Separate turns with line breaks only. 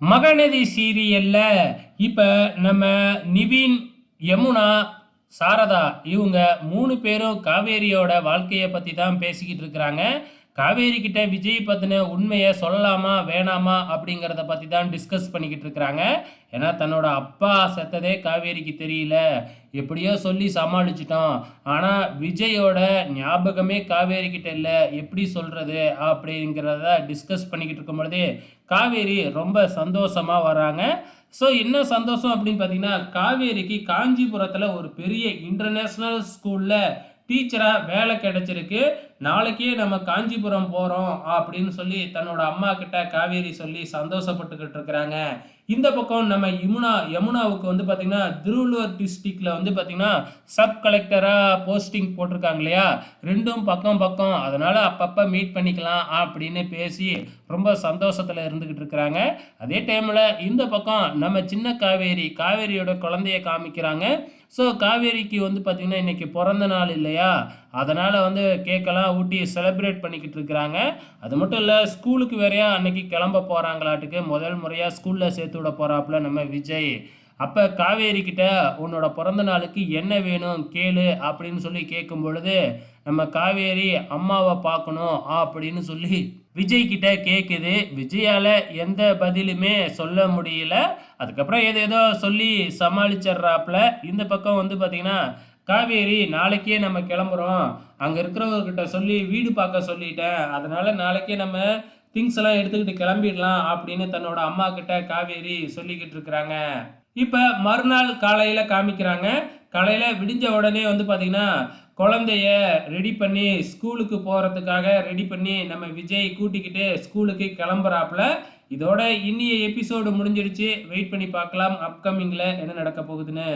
மகநதி சீரியலில் இப்போ நம்ம நிவின் யமுனா சாரதா இவங்க மூணு பேரும் காவேரியோட வாழ்க்கையை பற்றி தான் பேசிக்கிட்டு இருக்கிறாங்க. காவேரி கிட்ட விஜய் பற்றின உண்மையை சொல்லலாமா வேணாமா அப்படிங்கிறத பற்றி தான் டிஸ்கஸ் பண்ணிக்கிட்டு இருக்கிறாங்க. ஏன்னா தன்னோட அப்பா செத்ததே காவேரிக்கு தெரியல. எப்படியோ சொல்லி சமாளிச்சிட்டோம். ஆனால் விஜயோட ஞாபகமே காவேரி கிட்ட இல்லை. எப்படி சொல்கிறது அப்படிங்கிறத டிஸ்கஸ் பண்ணிக்கிட்டு இருக்கும் பொழுதே காவேரி ரொம்ப சந்தோஷமாக வராங்க ஸோ என்ன சந்தோஷம் அப்படின்னு பார்த்தீங்கன்னா காவேரிக்கு காஞ்சிபுரத்தில் ஒரு பெரிய இன்டர்நேஷ்னல் ஸ்கூலில் டீச்சராக வேலை கிடைச்சிருக்கு. நாளைக்கே நம்ம காஞ்சிபுரம் போகிறோம் அப்படின்னு சொல்லி தன்னோட அம்மா கிட்ட காவேரி சொல்லி சந்தோஷப்பட்டுக்கிட்டு இருக்கிறாங்க. இந்த பக்கம் நம்ம யமுனா யமுனாவுக்கு வந்து பார்த்திங்கன்னா திருவள்ளுவர் டிஸ்ட்ரிக்டில் வந்து பார்த்திங்கன்னா சப் கலெக்டராக போஸ்டிங் போட்டிருக்காங்க இல்லையா? ரெண்டும் பக்கம் பக்கம். அதனால் அப்பப்போ மீட் பண்ணிக்கலாம் அப்படின்னு பேசி ரொம்ப சந்தோஷத்தில் இருந்துக்கிட்டு இருக்கிறாங்க. அதே டைமில் இந்த பக்கம் நம்ம சின்ன காவேரி காவேரியோட குழந்தைய காமிக்கிறாங்க. ஸோ காவேரிக்கு வந்து பார்த்திங்கன்னா இன்றைக்கி பிறந்த நாள் இல்லையா? அதனால் வந்து கேட்கலாம் ஊட்டி செலிப்ரேட் பண்ணிக்கிட்டு இருக்கிறாங்க. அது மட்டும் இல்லை ஸ்கூலுக்கு வேறையா அன்னைக்கு கிளம்ப போகிறாங்களாட்டுக்கு முதல் முறையாக ஸ்கூலில் சேர்த்து விட போகிறாப்புல நம்ம விஜய். அப்போ காவேரி கிட்ட உன்னோட பிறந்த நாளுக்கு என்ன வேணும்? கேளு அப்படின்னு சொல்லி கேட்கும் பொழுது நம்ம காவேரி அம்மாவை பார்க்கணும் அப்படின்னு சொல்லி விஜய் கிட்ட கேட்குது விஜயால எந்த பதிலுமே சொல்ல முடியல. அதுக்கப்புறம் ஏதோ ஏதோ சொல்லி சமாளிச்சிட்றாப்புல. இந்த பக்கம் வந்து பார்த்திங்கன்னா காவேரி நாளைக்கே நம்ம கிளம்புறோம். அங்கே இருக்கிறவர்கிட்ட சொல்லி வீடு பார்க்க சொல்லிட்டேன். அதனால் நாளைக்கே நம்ம திங்ஸ் எல்லாம் எடுத்துக்கிட்டு கிளம்பிடலாம் அப்படின்னு தன்னோட அம்மா கிட்ட காவேரி சொல்லிக்கிட்டு இருக்கிறாங்க. இப்போ மறுநாள் காலையில் காமிக்கிறாங்க. காலையில் விடிஞ்ச உடனே வந்து பார்த்திங்கன்னா குழந்தைய ரெடி பண்ணி ஸ்கூலுக்கு போகிறதுக்காக ரெடி பண்ணி நம்ம விஜய் கூட்டிக்கிட்டு ஸ்கூலுக்கு கிளம்புறாப்புல. இதோட இன்னிய எபிசோடு முடிஞ்சிடுச்சு. வெயிட் பண்ணி பார்க்கலாம். அப்கமிங்கில் என்ன நடக்க போகுதுன்னு.